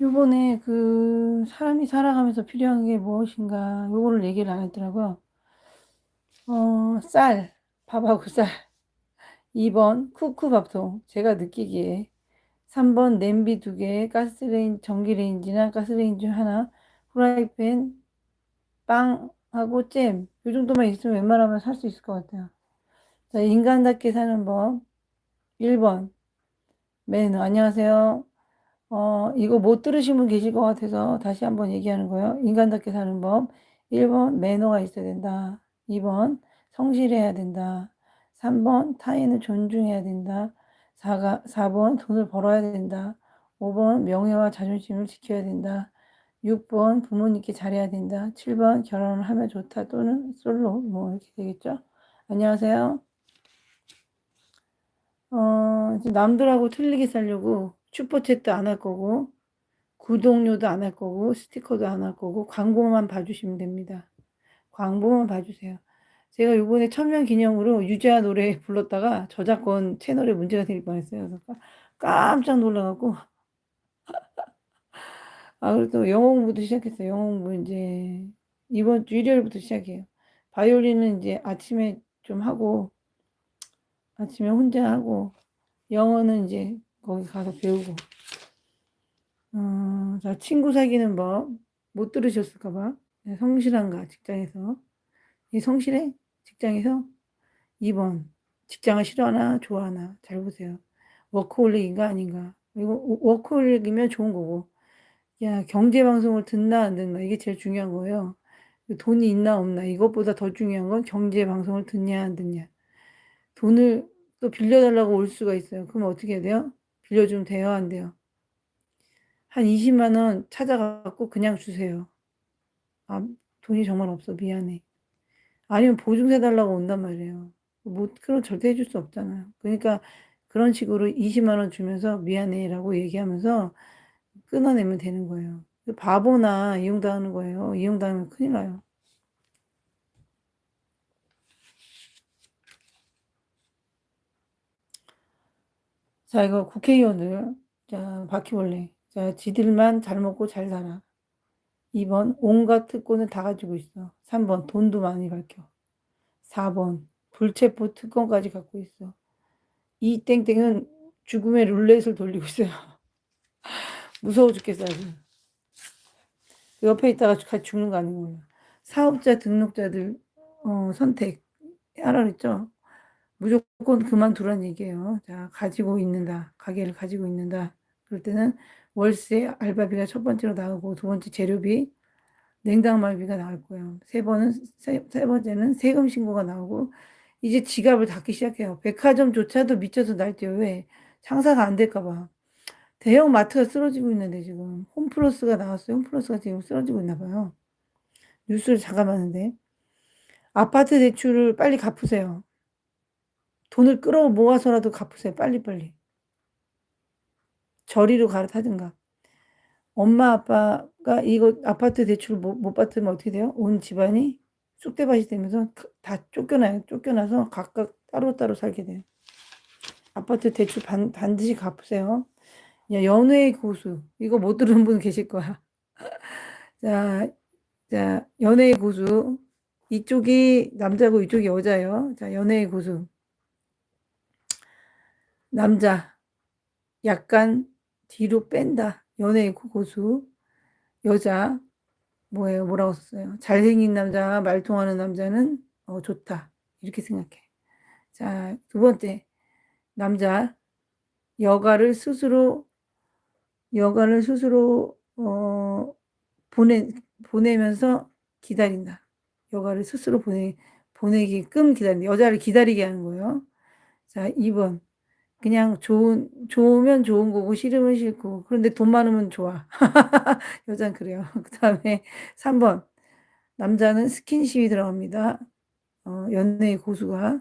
요번에 그 사람이 살아가면서 필요한 게 무엇인가 요거를 얘기를 안 했더라고요. 어, 쌀, 밥하고 쌀. 2번 쿠쿠밥통 제가 느끼기에 3번 냄비 두 개, 가스레인 전기레인지나 가스레인지 하나, 후라이팬, 빵하고 잼. 요 정도만 있으면 웬만하면 살 수 있을 것 같아요. 자, 인간답게 사는 법. 1번 매너. 안녕하세요. 어, 이거 못 들으신 분 계실 것 같아서 다시 한번 얘기하는 거예요. 인간답게 사는 법. 1번 매너가 있어야 된다. 2번 성실해야 된다. 3번 타인을 존중해야 된다. 4가, 4번 돈을 벌어야 된다. 5번 명예와 자존심을 지켜야 된다. 6번 부모님께 잘해야 된다. 7번 결혼을 하면 좋다. 또는 솔로 뭐 이렇게 되겠죠. 안녕하세요. 어, 남들하고 틀리게 살려고 슈퍼챗도 안 할 거고 구독료도 안 할 거고 스티커도 안 할 거고 광고만 봐주시면 됩니다. 광고만 봐주세요. 제가 이번에 천명 기념으로 유재하 노래 불렀다가 저작권 채널에 문제가 될 뻔했어요. 깜짝 놀라갖고 아 그래도 영어 공부도 시작했어요. 영어 공부 이제 이번 주 일요일부터 시작해요. 바이올린은 이제 아침에 좀 하고 아침에 혼자 하고 영어는 이제 거기 가서 배우고. 어, 자 친구 사귀는 법 못 들으셨을까봐. 네, 성실한가 직장에서? 이 성실해? 직장에서? 2번. 직장을 싫어하나 좋아하나 잘 보세요. 워크홀릭인가 아닌가? 이거 워크홀릭이면 좋은 거고. 야 경제 방송을 듣나 안 듣나? 이게 제일 중요한 거예요. 돈이 있나 없나? 이것보다 더 중요한 건 경제 방송을 듣냐 안 듣냐? 돈을 또 빌려달라고 올 수가 있어요. 그럼 어떻게 해야 돼요? 빌려주면 돼요 안 돼요? 한 20만 원 찾아갖고 그냥 주세요. 아 돈이 정말 없어 미안해. 아니면 보증세 달라고 온단 말이에요. 뭐 그런 절대 해줄 수 없잖아요. 그러니까 그런 식으로 20만 원 주면서 미안해 라고 얘기하면서 끊어내면 되는 거예요. 바보나 이용당하는 거예요. 이용당하면 큰일 나요. 자, 이거 국회의원들, 자, 바퀴벌레. 자, 지들만 잘 먹고 잘 살아. 2번, 온갖 특권을 다 가지고 있어. 3번, 돈도 많이 밝혀. 4번, 불체포 특권까지 갖고 있어. 이 땡땡은 죽음의 룰렛을 돌리고 있어요. 무서워 죽겠어, 아주. 옆에 있다가 같이 죽는 거 아닌 거예요. 사업자 등록자들, 어, 선택. 그랬죠? 무조건 그만두란 얘기예요. 자, 가지고 있는다. 가게를 가지고 있는다. 그럴 때는 월세 알바비가 첫 번째로 나오고 두 번째 재료비 냉장말비가 나올 거예요. 세 번은 세, 세 번째는 세금 신고가 나오고 이제 지갑을 닫기 시작해요. 백화점조차도 미쳐서 날뛰어 왜 장사가 안 될까 봐. 대형 마트가 쓰러지고 있는데 지금 홈플러스가 나왔어요. 홈플러스가 지금 쓰러지고 있나 봐요. 뉴스를 잠깐 봤는데 아파트 대출을 빨리 갚으세요. 돈을 끌어 모아서라도 갚으세요. 빨리빨리. 저리로 갈아타든가. 엄마 아빠가 이거 아파트 대출 못, 못 받으면 어떻게 돼요? 온 집안이 쑥대밭이 되면서 다 쫓겨나요. 쫓겨나서 각각 따로따로 살게 돼요. 아파트 대출 반, 반드시 갚으세요. 야, 연애의 고수. 이거 못 들은 분 계실 거야. 자, 자, 연애의 고수. 이쪽이 남자고 이쪽이 여자예요. 자, 연애의 고수. 남자. 약간 뒤로 뺀다. 연예인 고수. 여자. 뭐예요? 뭐라고 썼어요? 잘생긴 남자, 말 통하는 남자는 어, 좋다. 이렇게 생각해. 자, 두 번째. 남자. 여가를 스스로, 여가를 스스로, 어, 보내, 보내면서 기다린다. 여가를 스스로 보내, 보내게끔 기다린다. 여자를 기다리게 하는 거예요. 자, 2번. 그냥 좋은, 좋으면 좋은 거고, 싫으면 싫고. 그런데 돈 많으면 좋아. 여자는 그래요. 그 다음에 3번. 남자는 스킨십이 들어갑니다. 어, 연애의 고수가.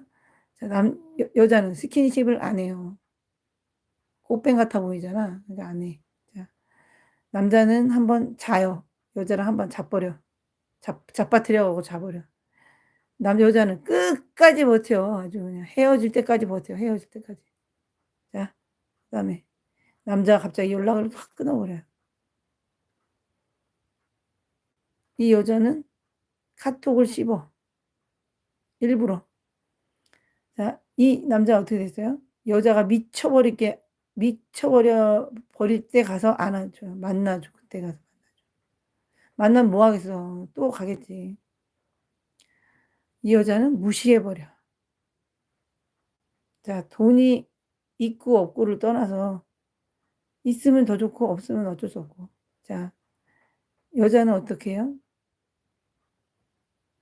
자, 남, 여, 여자는 스킨십을 안 해요. 꽃뱀 같아 보이잖아. 그러니까 안 해. 자, 남자는 한번 자요. 여자랑 한번 자버려. 잡, 잡아뜨려가고 자버려. 남, 여자는 끝까지 버텨. 아주 그냥 헤어질 때까지 버텨. 헤어질 때까지. 다음에 남자가 갑자기 연락을 확 끊어버려요. 이 여자는 카톡을 씹어. 일부러. 자, 이 남자가 어떻게 됐어요? 여자가 미쳐버리게, 미쳐버려 버릴 때 가서 안아줘요. 만나줘. 그때 가서 만나줘. 만나면 뭐 하겠어. 또 가겠지. 이 여자는 무시해버려. 자, 돈이 있고 없고를 떠나서 있으면 더 좋고 없으면 어쩔 수 없고. 자, 여자는 어떻게 해요?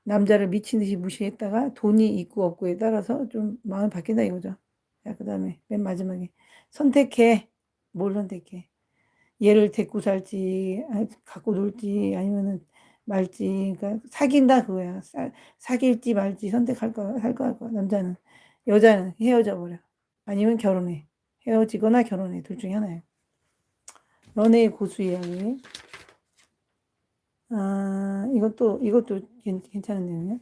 남자를 미친 듯이 무시했다가 돈이 있고 없고에 따라서 좀 마음이 바뀐다 이거죠. 자, 그 다음에 맨 마지막에 선택해. 뭘 선택해? 얘를 데리고 살지, 아, 갖고 놀지, 아니면은 말지. 그러니까 사귄다 그거야. 사, 사귈지 말지 선택할 거야, 할 거야, 할 거야. 남자는. 여자는 헤어져 버려. 아니면 결혼해. 헤어지거나 결혼해. 둘 중에 하나예요. 런웨이 고수 이야기. 아, 이것도, 이것도 괜찮은 내용이야.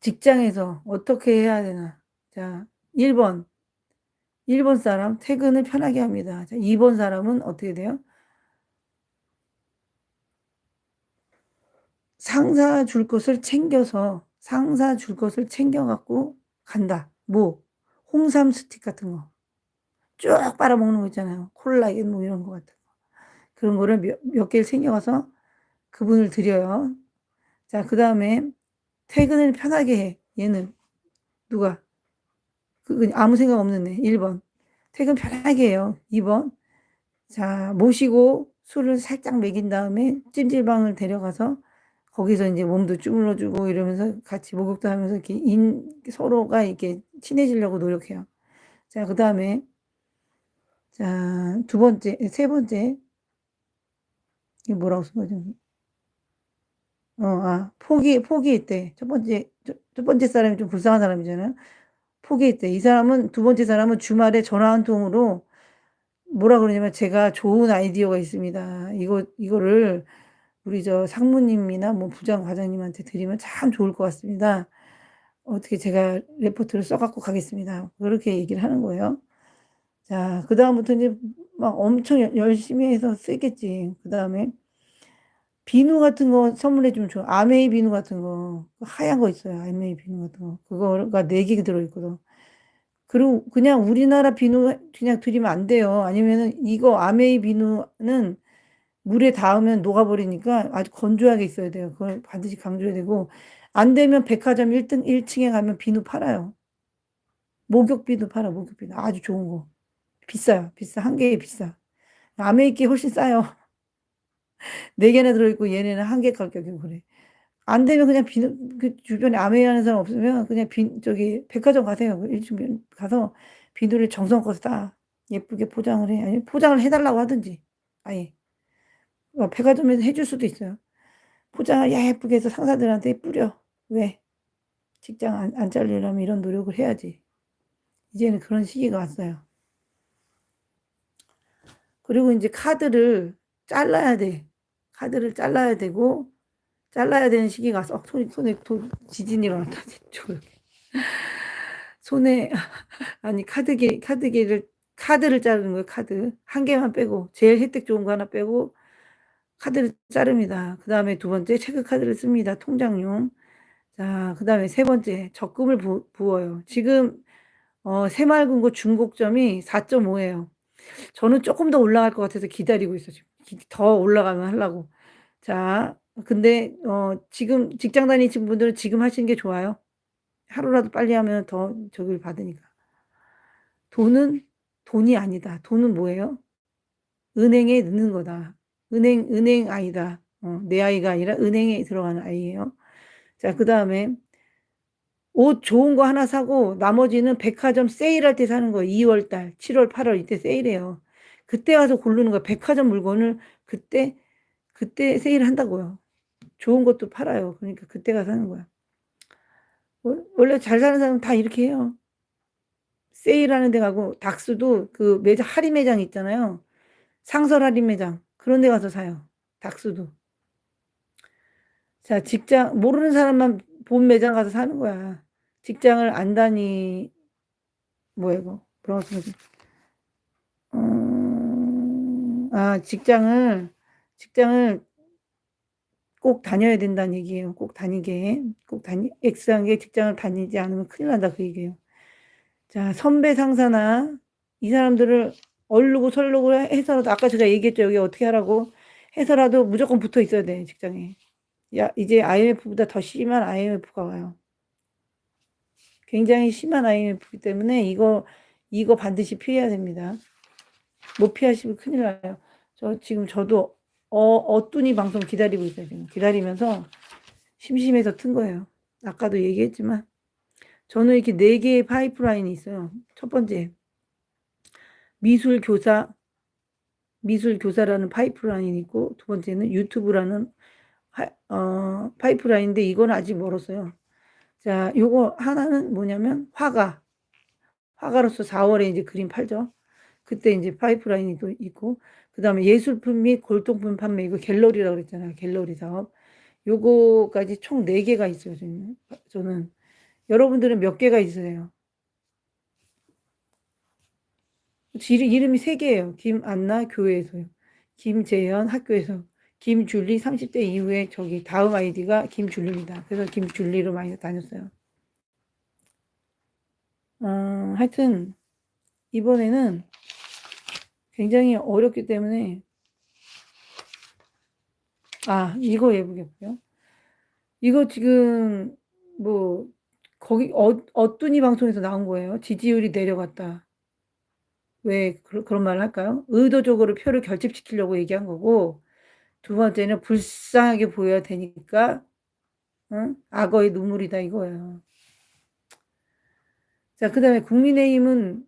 직장에서 어떻게 해야 되나. 자, 1번. 1번 사람 퇴근을 편하게 합니다. 자, 2번 사람은 어떻게 돼요? 상사 줄 것을 챙겨서 상사 줄 것을 챙겨갖고 간다. 뭐 홍삼 스틱 같은 거. 쭉 빨아먹는 거 있잖아요. 콜라겐 뭐 이런 거 같은 거. 그런 거를 몇, 몇 개를 챙겨가서 그분을 드려요. 자, 그 다음에 퇴근을 편하게 해. 얘는 누가? 그 아무 생각 없는 애. 1번. 퇴근 편하게 해요. 2번. 자, 모시고 술을 살짝 먹인 다음에 찜질방을 데려가서 거기서 이제 몸도 주물러주고 이러면서 같이 목욕도 하면서 이렇게 인, 서로가 이렇게 친해지려고 노력해요. 자, 그 다음에, 자, 두 번째, 세 번째. 이게 뭐라고 쓴 거죠? 어, 아, 포기, 포기했대. 첫 번째, 첫, 첫 번째 사람이 좀 불쌍한 사람이잖아요. 포기했대. 이 사람은, 두 번째 사람은 주말에 전화 한 통으로 뭐라 그러냐면 제가 좋은 아이디어가 있습니다. 이거, 이거를 우리 저 상무님이나 뭐 부장 과장님한테 드리면 참 좋을 것 같습니다. 어떻게 제가 레포트를 써갖고 가겠습니다. 그렇게 얘기를 하는 거예요. 자, 그 다음부터 이제 막 엄청 열심히 해서 쓰겠지. 그 다음에 비누 같은 거 선물해 주면 좋아. 아메이 비누 같은 거. 하얀 거 있어요. 아메이 비누 같은 거. 그거가 4개 들어 있거든. 그리고 그냥 우리나라 비누 그냥 드리면 안 돼요. 아니면은 이거 아메이 비누는 물에 닿으면 녹아버리니까 아주 건조하게 있어야 돼요. 그걸 반드시 강조해야 되고 안 되면 백화점 1등 1층에 가면 비누 팔아요. 목욕 비누 팔아. 목욕 비누 아주 좋은 거. 비싸요. 비싸. 한 개에 비싸. 아메이게 훨씬 싸요. 네 개나 들어있고 얘네는 한 개 가격이고 그래. 안 되면 그냥 비누 그 주변에 아메이 하는 사람 없으면 그냥 비 저기 백화점 가세요. 1층 가서 비누를 정성껏 싸. 예쁘게 포장을 해. 아니 포장을 해달라고 하든지 아예. 어, 백화점에서 해줄 수도 있어요. 포장을 예쁘게 해서 상사들한테 뿌려. 왜? 직장 안, 안 잘리려면 이런 노력을 해야지. 이제는 그런 시기가 왔어요. 그리고 이제 카드를 잘라야 돼. 카드를 잘라야 되고, 잘라야 되는 시기가 왔어. 어, 손에, 손에 도, 지진이 일어났다. 손에, 아니, 카드기, 카드기를, 카드를 자르는 거예요, 카드. 한 개만 빼고, 제일 혜택 좋은 거 하나 빼고, 카드를 자릅니다. 그 다음에 두 번째 체크 카드를 씁니다. 통장용. 자, 그 다음에 세 번째 적금을 부, 부어요. 지금 어, 새말금고 중곡점이 4.5예요. 저는 조금 더 올라갈 것 같아서 기다리고 있어 지금. 더 올라가면 하려고. 자, 근데 어, 지금 직장 다니신 분들은 지금 하시는 게 좋아요. 하루라도 빨리 하면 더 저기를 받으니까. 돈은 돈이 아니다. 돈은 뭐예요? 은행에 넣는 거다. 은행, 은행 아이다. 어, 내 아이가 아니라 은행에 들어가는 아이예요. 자, 그 다음에 옷 좋은 거 하나 사고 나머지는 백화점 세일할 때 사는 거예요. 2월 달, 7월, 8월 이때 세일해요. 그때 가서 고르는 거예요. 백화점 물건을 그때 그때 세일한다고요. 좋은 것도 팔아요. 그러니까 그때 가서 사는 거야. 원래 잘 사는 사람은 다 이렇게 해요. 세일하는 데 가고 닥스도 그 매장 할인 매장 있잖아요. 상설 할인 매장. 그런 데 가서 사요. 닥스도. 자, 직장, 모르는 사람만 본 매장 가서 사는 거야. 직장을 안 다니, 뭐야, 이거. 뭐라고 쓰지? 음, 아, 직장을, 직장을 꼭 다녀야 된다는 얘기예요. 꼭 다니게. 꼭 다니 X한 게 직장을 다니지 않으면 큰일 난다 그 얘기예요. 자 선배 상사나 이 사람들을 얼르고 설르고 해서라도 아까 제가 얘기했죠. 여기 어떻게 하라고 해서라도 무조건 붙어 있어야 돼 직장에. 야 이제 IMF보다 더 심한 IMF가 와요. 굉장히 심한 IMF이기 때문에 이거 이거 반드시 피해야 됩니다. 못 피하시면 큰일 나요. 저 지금 저도 어 어뚜니 방송 기다리고 있어요 지금 기다리면서 심심해서 튼 거예요. 아까도 얘기했지만 저는 이렇게 네 개의 파이프라인이 있어요. 첫 번째 미술 교사 미술 교사라는 파이프라인이 있고 두 번째는 유튜브라는 하, 어, 파이프라인인데 이건 아직 멀었어요. 자, 요거 하나는 뭐냐면 화가 화가로서 4월에 이제 그림 팔죠. 그때 이제 파이프라인이 또 있고 그 다음에 예술품 및 골동품 판매 이거 갤러리라고 그랬잖아요. 갤러리 사업. 요거까지 총 4개가 있어요. 저는. 저는 여러분들은 몇 개가 있으세요? 이름- 이름이 3개예요. 김안나 교회에서요. 김재현 학교에서. 김줄리 30대 이후에 저기 다음 아이디가 김줄리입니다. 그래서 김줄리로 많이 다녔어요. 어, 하여튼 이번에는 굉장히 어렵기 때문에 아 이거 해보겠고요. 이거 지금 뭐 거기 어, 어뚜니 방송에서 나온 거예요. 지지율이 내려갔다. 왜 그, 그런 말을 할까요? 의도적으로 표를 결집시키려고 얘기한 거고 두 번째는 불쌍하게 보여야 되니까 응? 악어의 눈물이다 이거예요. 자, 그 다음에 국민의힘은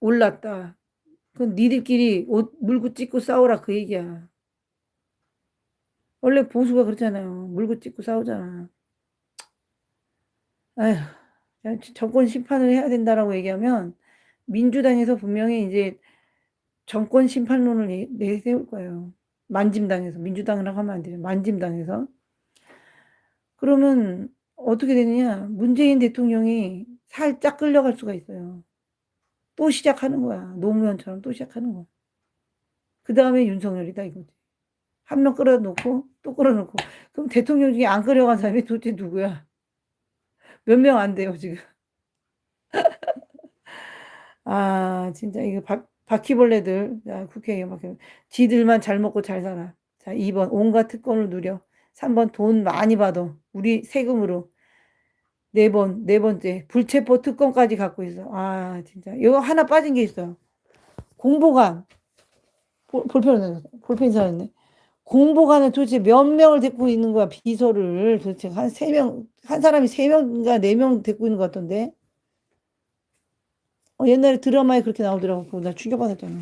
올랐다. 그건 니들끼리 옷 물고 찢고 싸우라 그 얘기야. 원래 보수가 그렇잖아요. 물고 찢고 싸우잖아. 아휴, 정권 심판을 해야 된다라고 얘기하면 민주당에서 분명히 이제 정권 심판론을 내세울 거예요. 만짐당에서 민주당이라고 하면 안 돼요. 만짐당에서 그러면 어떻게 되느냐? 문재인 대통령이 살짝 끌려갈 수가 있어요. 또 시작하는 거야. 노무현처럼 또 시작하는 거야. 그 다음에 윤석열이다 이거지. 한 명 끌어놓고 또 끌어놓고 그럼 대통령 중에 안 끌어간 사람이 도대체 누구야? 몇 명 안 돼요 지금. 아 진짜 이거 바, 바퀴벌레들 자, 국회의원 바퀴 지들만 잘 먹고 잘 살아. 자 2번 온갖 특권을 누려. 3번 돈 많이 받아. 우리 세금으로. 네 번, 네 번째. 불체포 특권까지 갖고 있어. 아, 진짜. 이거 하나 빠진 게 있어요. 공보관. 볼, 볼펜, 볼펜 사였네. 공보관을 도대체 몇 명을 데리고 있는 거야, 비서를. 도대체 한 세 명, 한 사람이 세 명인가 네 명 데리고 있는 것 같던데. 어, 옛날에 드라마에 그렇게 나오더라고. 나 충격받았잖아.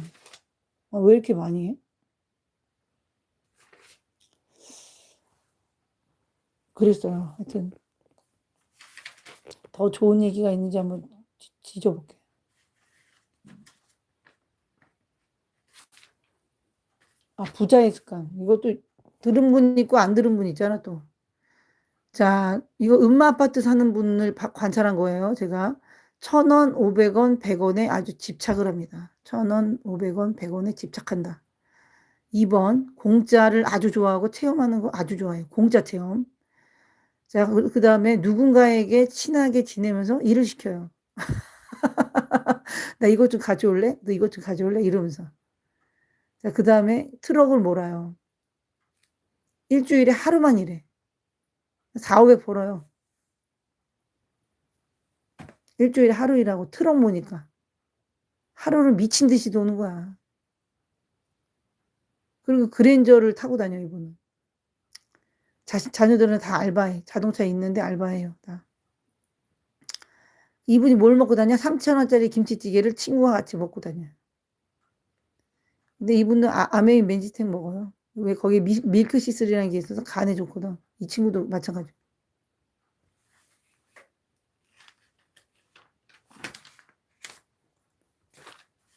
아, 왜 이렇게 많이 해? 그랬어요. 하여튼. 더 좋은 얘기가 있는지 한번 지져볼게. 아, 부자의 습관. 이것도 들은 분 있고 안 들은 분 있잖아, 또. 자, 이거 음마 아파트 사는 분을 관찰한 거예요, 제가. 천 원, 오백 원, 백 원에 아주 집착을 합니다. 천 원, 오백 원, 백 원에 집착한다. 2번, 공짜를 아주 좋아하고 체험하는 거 아주 좋아해요. 공짜 체험. 자, 그 다음에 누군가에게 친하게 지내면서 일을 시켜요. 나 이것 좀 가져올래? 너 이것 좀 가져올래? 이러면서. 자, 그 다음에 트럭을 몰아요. 일주일에 하루만 일해. 4, 500 벌어요. 일주일에 하루 일하고 트럭 모니까. 하루를 미친 듯이 도는 거야. 그리고 그랜저를 타고 다녀, 이분은. 자신, 자녀들은 다 알바해. 자동차 있는데 알바해요. 다. 이분이 뭘 먹고 다녀? 3천원짜리 김치찌개를 친구와 같이 먹고 다녀. 근데 이분은 아, 아메인 맨지텍 먹어요. 왜 거기에 미, 밀크시슬이라는 게 있어서 간에 좋거든. 이 친구도 마찬가지.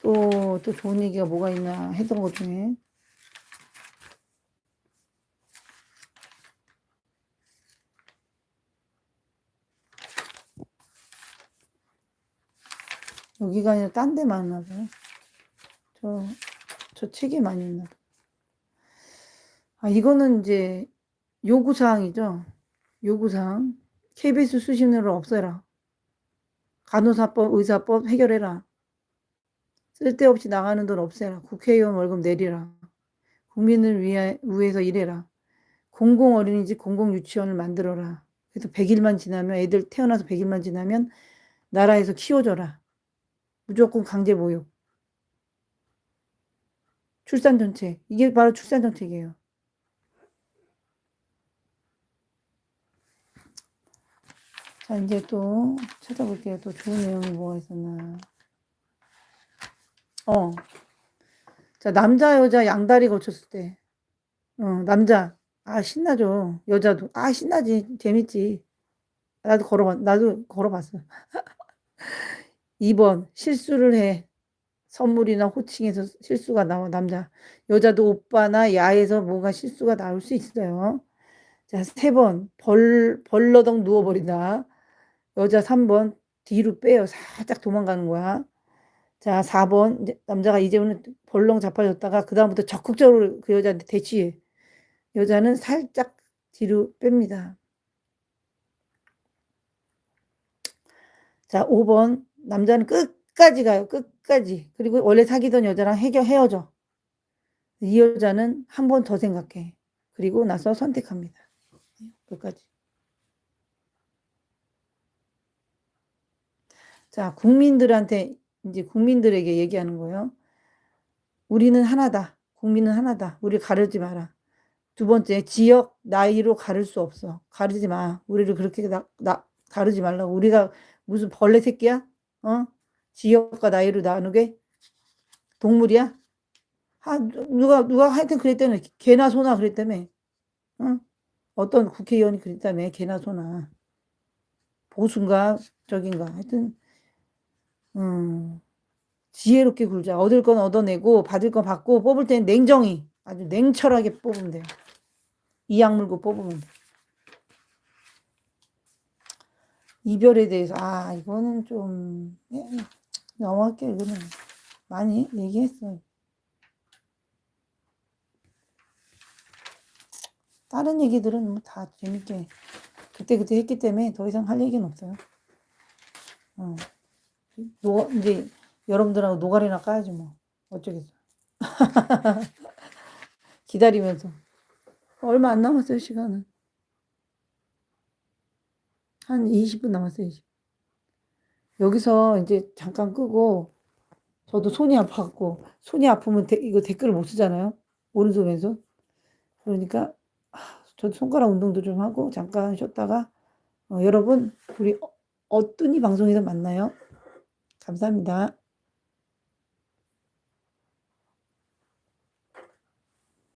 또, 또 좋은 얘기가 뭐가 있나 했던 것 중에. 여기가 아니라 딴 데 많나 봐요. 저, 저 책에 많이 있나 봐. 아, 이거는 이제 요구사항이죠. 요구사항. KBS 수신료를 없애라. 간호사법, 의사법 해결해라. 쓸데없이 나가는 돈 없애라. 국회의원 월급 내리라. 국민을 위해, 위해서 일해라. 공공 어린이집, 공공 유치원을 만들어라. 그래서 100일만 지나면 애들 태어나서 100일만 지나면 나라에서 키워줘라. 무조건 강제 모욕. 출산 정책. 이게 바로 출산 정책이에요. 자, 이제 또 찾아볼게요. 또 좋은 내용이 뭐가 있었나. 어. 자, 남자, 여자 양다리 걸쳤을 때. 어, 남자. 아, 신나죠. 여자도. 아, 신나지. 재밌지. 나도 걸어봤, 나도 걸어봤어. 2번, 실수를 해. 선물이나 호칭에서 실수가 나와, 남자. 여자도 오빠나 야에서 뭔가 실수가 나올 수 있어요. 자, 3번, 벌, 벌러덩 누워버린다. 여자 3번, 뒤로 빼요. 살짝 도망가는 거야. 자, 4번, 이제 남자가 이제는 벌렁 자빠졌다가 그 다음부터 적극적으로 그 여자한테 대치해. 여자는 살짝 뒤로 뺍니다. 자, 5번, 남자는 끝까지 가요. 끝까지. 그리고 원래 사귀던 여자랑 해결, 헤어져. 이 여자는 한 번 더 생각해. 그리고 나서 선택합니다. 끝까지. 자, 국민들한테, 이제 국민들에게 얘기하는 거예요. 우리는 하나다. 국민은 하나다. 우리 가르지 마라. 두 번째, 지역, 나이로 가를 수 없어. 가르지 마. 우리를 그렇게 나, 나, 가르지 말라고. 우리가 무슨 벌레 새끼야? 어? 지역과 나이로 나누게? 동물이야? 아, 누가, 누가 하여튼 그랬다며. 개나 소나 그랬다며. 응? 어떤 국회의원이 그랬다며. 개나 소나. 보수인가, 저긴가. 하여튼, 음, 지혜롭게 굴자. 얻을 건 얻어내고, 받을 건 받고, 뽑을 때는 냉정히, 아주 냉철하게 뽑으면 돼요. 이악 물고 뽑으면 돼. 이별에 대해서, 아, 이거는 좀, 예, 넘어갈게요, 이거는. 많이 얘기했어요. 다른 얘기들은 뭐 다 재밌게 그때그때 했기 때문에 더 이상 할 얘기는 없어요. 어. 노, 이제 여러분들하고 노가리나 까야지 뭐. 어쩌겠어. 기다리면서. 얼마 안 남았어요, 시간은. 한 20분 남았어요, 20분. 여기서 이제 잠깐 끄고, 저도 손이 아파갖고, 손이 아프면 데, 이거 댓글을 못 쓰잖아요. 오른손, 왼손. 그러니까, 저도 손가락 운동도 좀 하고, 잠깐 쉬었다가, 어, 여러분, 우리 어, 어떤 이 방송에서 만나요. 감사합니다.